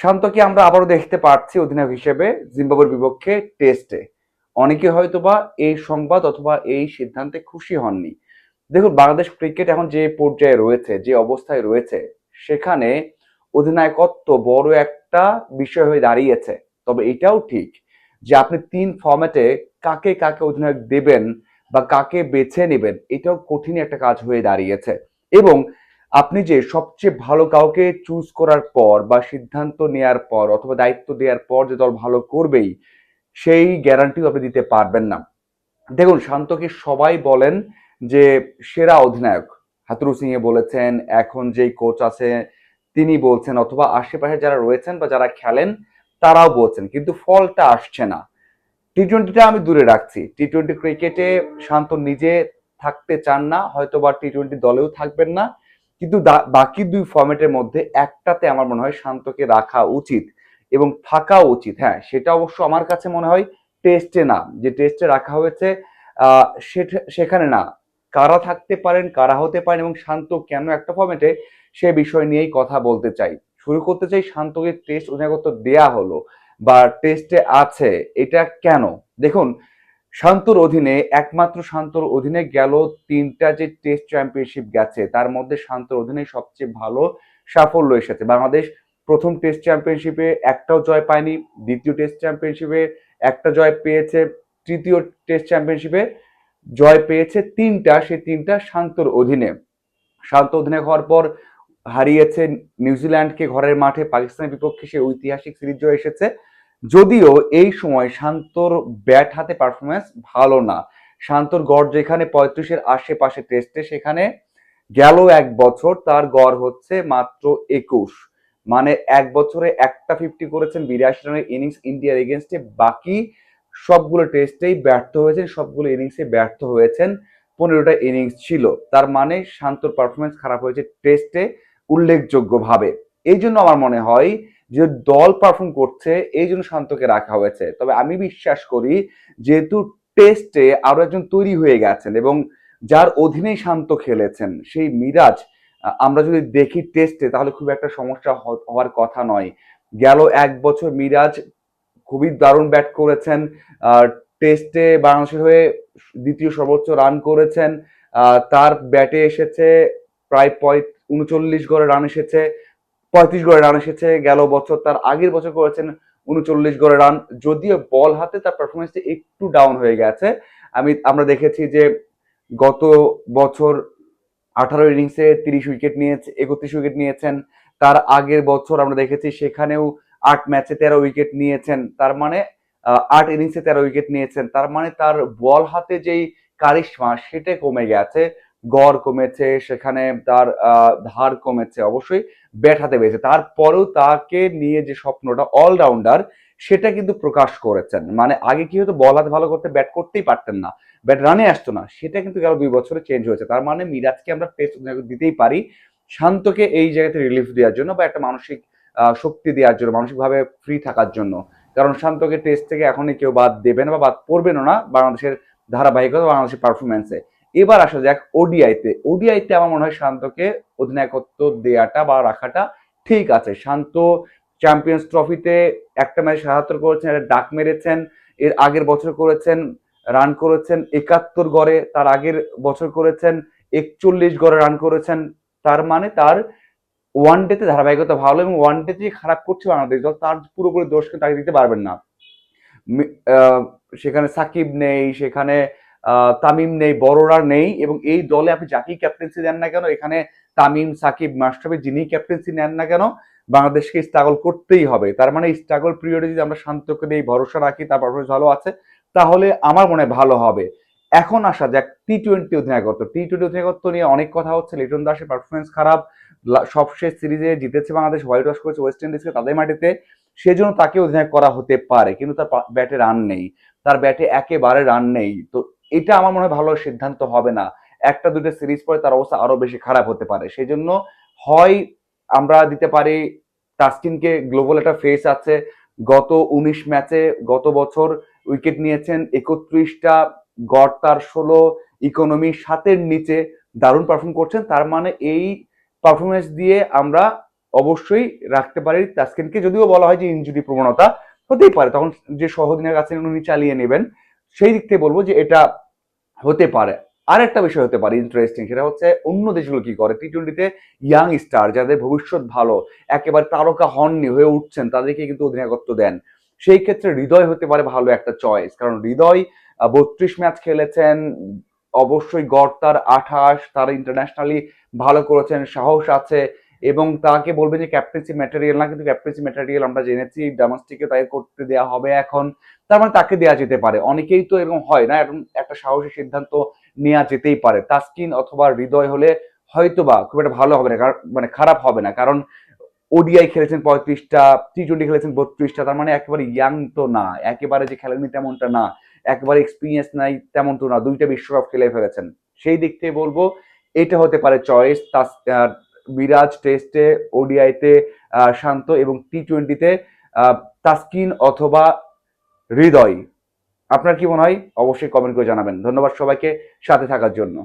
শান্তকে আমরা আবারও দেখতে পাচ্ছি অধিনায়ক হিসেবে জিম্বাবুয়ের বিপক্ষে টেস্টে অনেকে হয়তোবা এই সংবাদ অথবা এই সিদ্ধান্তে খুশি হননি। দেখুন, বাংলাদেশ ক্রিকেট এখন যে পর্যায়ে রয়েছে, যে অবস্থায় রয়েছে, সেখানে অধিনায়কত্ব বড় একটা বিষয় হয়ে দাঁড়িয়েছে। তবে এটাও ঠিক যে আপনি তিন ফর্ম্যাটে কাকে কাকে অধিনায়ক দেবেন বা কাকে বেছে নেবেন, এটাও কঠিন একটা কাজ হয়ে দাঁড়িয়েছে। এবং আপনি যে সবচেয়ে ভালো কাউকে চুজ করার পর বা সিদ্ধান্ত নেয়ার পর অথবা দায়িত্ব দেওয়ার পর যে দল ভালো করবেই, সেই গ্যারান্টিও আপনি দিতে পারবেন না। দেখুন, শান্তকে সবাই বলেন যে সেরা অধিনায়ক। হাতুরু সিংহে বলেছেন, এখন যেই কোচ আছে তিনি বলছেন, অথবা আশেপাশে যারা রয়েছেন বা যারা খেলেন, তারাও বলছেন, কিন্তু ফলটা আসছে না। টি টোয়েন্টিটা আমি দূরে রাখছি। টি টোয়েন্টি ক্রিকেটে শান্ত নিজে থাকতে চান না হয়তো বা টি টোয়েন্টি দলেও থাকবেন না। কিন্তু বাকি দুই ফর্মেটের মধ্যে একটাতে আমার মনে হয় শান্তকে রাখা উচিত এবং থাকা উচিত। হ্যাঁ সেটা অবশ্য আমার কাছে মনে হয় টেস্টে না। যে টেস্টে রাখা হয়েছে সেখানে না। কারা থাকতে পারেন, কারা হতে পারেন এবং শান্ত কেন একটা ফর্মেটে সে বিষয় নিয়েই কথা বলতে চাই। শুরু করতে চাই শান্তকে টেস্ট অধিনায়কত্ব দেয়া হলো বা টেস্টে আছে, এটা কেন? দেখুন শান্তর অধীনে, একমাত্র শান্তর অধীনে গেল তিনটা যে টেস্ট চ্যাম্পিয়নশিপ গেছে, তার মধ্যে শান্তর অধীনে সবচেয়ে ভালো সাফল্য এসেছে। বাংলাদেশ প্রথম টেস্ট চ্যাম্পিয়নশিপে একটাও জয় পায়নি, দ্বিতীয় টেস্ট চ্যাম্পিয়নশিপে একটা জয় পেয়েছে, তৃতীয় টেস্ট চ্যাম্পিয়নশিপে জয় পেয়েছে তিনটা, সে তিনটা শান্তর অধীনে। শান্ত অধীনে হওয়ার পর হারিয়েছে নিউজিল্যান্ডকে ঘরের মাঠে, পাকিস্তানের বিপক্ষে সে ঐতিহাসিক সিরিজ জয় এসেছে। যদিও এই সময় শান্তর ব্যাট হাতে পারফরমেন্স ভালো না। শান্তর গড় যেখানে পঁয়ত্রিশের আশেপাশে টেস্টে সেখানে গেল এক বছর, তার গড় হচ্ছে মাত্র একুশ। মানে এক বছরে একটা ফিফটি করেছেন বিরাশি রানের ইনিংস ইন্ডিয়ার এগেনস্টে বাকি সবগুলো টেস্টেই ব্যর্থ হয়েছেন, সবগুলো ইনিংসে ব্যর্থ হয়েছেন। পনেরোটা ইনিংস ছিল। তার মানে শান্তর পারফরমেন্স খারাপ হয়েছে টেস্টে উল্লেখযোগ্যভাবে। এই জন্য আমার মনে হয় যে দল পারফর্ম করছে, এই জন্য শান্তকে রাখা হয়েছে। তবে আমি বিশ্বাস করি, যেহেতু টেস্টে আরও একজন তৈরি হয়ে গেছেন এবং যার অধীনেই শান্ত খেলেছেন, সেই মিরাজ আমরা যদি দেখি টেস্টে তাহলে খুব একটা সমস্যা হওয়ার কথা নয়। গেল এক বছর মিরাজ খুবই দারুণ ব্যাট করেছেন টেস্টে বাংলাদেশের হয়ে দ্বিতীয় সর্বোচ্চ রান করেছেন তার ব্যাটে এসেছে, প্রায় পঁয় উনচল্লিশ গড়ে রান এসেছে। পঁয়ত্রিশ গড়ে রান এসেছে, গেল বছর তার আগের বছর করেছেন উনচল্লিশ গড়ে রান, যদিও বল হাতে তার পারফরমেন্সটা একটু ডাউন হয়ে গেছে। আমি, আমরা দেখেছি যে গত বছর আঠারো ইনিংসে তিরিশ উইকেট নিয়েছে, একত্রিশ উইকেট নিয়েছেন। তার আগের বছর আমরা দেখেছি সেখানেও আট ম্যাচে তেরো উইকেট নিয়েছেন। তার মানে আট ইনিংসে তেরো উইকেট নিয়েছেন। তার মানে তার বল হাতে যেই কারিশমা, সেটা কমে গেছে। গড় কমেছে, সেখানে তার ধার কমেছে। অবশ্যই ব্যাট হাতে পেয়েছে। তারপরেও তাকে নিয়ে যে স্বপ্নটা অলরাউন্ডার সেটা কিন্তু প্রকাশ করেছেন। মানে আগে কি হতো, বল হাতে ভালো করতে, ব্যাট করতেই পারতেন না। ব্যাট রানে আসতো না। সেটা কিন্তু গেল দুই বছরে চেঞ্জ হয়েছে। তার মানে মিরাজকে আমরা টেস্ট দিতেই পারি। শান্তকে এই জায়গাতে রিলিফ দেওয়ার জন্য বা একটা মানসিক শক্তি দেওয়ার জন্য, মানসিকভাবে ফ্রি থাকার জন্য। কারণ শান্তকে টেস্ট থেকে এখনই কেউ বাদ দেবেন বা বাদ পড়বেনও না। বাংলাদেশের ধারাবাহিকতা, বাংলাদেশের পারফরমেন্সে এবার আসা যাক ওডিআইতে ওডিআইতে আমার মনে হয় শান্তকে অধিনায়কত্ব দেয়াটা বা রাখাটা ঠিক আছে। শান্ত চ্যাম্পিয়ন্স ট্রফিতে একটা ম্যাচ সাতাত্তর করেছেন, একটা ডাক মেরেছেন, এর আগের বছর করেছেন রান করেছেন, একাত্তর গড়ে তার আগের বছর করেছেন, একচল্লিশ গড়ে রান করেছেন। তার মানে তার ওয়ান ডেতে ধারাবাহিকতা ভালো এবং ওয়ান ডেতে খারাপ করছে বাংলাদেশ দল, তার পুরোপুরি দোষকে তাকে দিতে পারবেন না। সেখানে সাকিব নেই, সেখানে তামিম নেই বড়রা নেই এবং এই দলে আপনি যাকেই ক্যাপ্টেন্সি দেন না কেন, এখানে তামিম, সাকিব মাস্টাফি যিনি ক্যাপ্টেন্সি নেন না কেন, বাংলাদেশকে স্ট্রাগল করতেই হবে। তার মানে স্ট্রাগল পিরিয়ডে যদি আমরা শান্তকে দিয়ে ভরসা রাখি, তার পারফরমেন্স ভালো আছে, তাহলে আমার মনে ভালো হবে। এখন আসা যাক টি টোয়েন্টি অধিনায়কত্ব। টি টোয়েন্টি অধিনায়কত্ব নিয়ে অনেক কথা হচ্ছে, লিটন দাসের পারফরমেন্স খারাপ সবশেষ সিরিজে জিতেছে বাংলাদেশ হোয়াইট ওয়াশ করেছে ওয়েস্ট ইন্ডিজকে তাদের মাটিতে, সেজন্য তাকে অধিনায়ক করা হতে পারে, কিন্তু তার ব্যাটে রান নেই। তার ব্যাটে একেবারে রান নেই। তো এটা আমার মনে হয় ভালো সিদ্ধান্ত হবে না। একটা দুটো সিরিজ পরে তার অবস্থা আরও বেশি খারাপ হতে পারে। সেই জন্য হয় আমরা দিতে পারি তাসকিনকে গ্লোবাল একটা ফেস আছে। গত উনিশ ম্যাচে গত বছর উইকেট নিয়েছেন একত্রিশটা, গড় তার ষোলো, ইকোনমি সাতের নিচে দারুণ পারফর্ম করছেন। তার মানে এই পারফরমেন্স দিয়ে আমরা অবশ্যই রাখতে পারি তাসকিনকে। যদিও বলা হয় যে ইনজুরি প্রবণতা হতেই পারে। তখন যে সহদিনের কাছে উনি চালিয়ে নেবেন, সেই দিক থেকে বলব যে এটা হতে পারে। আর একটা বিষয় হতে পারে ইন্টারেস্টিং সেটা হচ্ছে অন্য দেশগুলো কি করে? টি টোয়েন্টিতে ইয়াং স্টার যাদের ভবিষ্যৎ ভালো, একেবারে তারকা হননি, হয়ে উঠছেন তাদেরকে কিন্তু অধিনায়কত্ব দেন। সেই ক্ষেত্রে হৃদয় হতে পারে ভালো একটা চয়েস কারণ হৃদয় বত্রিশ ম্যাচ খেলেছেন, অবশ্যই গড় তার আঠাশ, তার ইন্টারন্যাশনালি ভালো করেছেন, সাহস আছে এবং তাকে বলবেন যে ক্যাপ্টেন্সি ম্যাটেরিয়াল না, কিন্তু ক্যাপ্টেন্সি ম্যাটেরিয়াল আমরা জেনেছি ডোমেস্টিকে তাই করতে দেওয়া হবে এখন। তার মানে তাকে দেওয়া যেতে পারে। অনেকেই তো এরকম হয় না, এরকম একটা সাহসী সিদ্ধান্ত নেওয়া যেতেই পারে। তাসকিন অথবা হৃদয় হলে হয়তোবা খুব একটা ভালো হবে না কারণ- মানে খারাপ হবে না, কারণ ওডিআই খেলেছেন পঁয়ত্রিশটা টি টোয়েন্টি খেলেছেন বত্রিশটা, তার মানে একেবারে ইয়াং তো না, একেবারে যে খেলেননি তেমনটা না, একেবারে এক্সপিরিয়েন্স নাই তেমন তো না, দুইটা বিশ্বকাপ খেলে ফেলেছেন। সেই দিক থেকে বলব, এটা হতে পারে চয়েস বিরাজ টেস্টে, ওডিআইতে শান্ত এবং টি টোয়েন্টিতে তাস্কিন অথবা হৃদয়। আপনার কি মনে হয়? অবশ্যই কমেন্ট করে জানাবেন। ধন্যবাদ সবাইকে সাথে থাকার জন্য।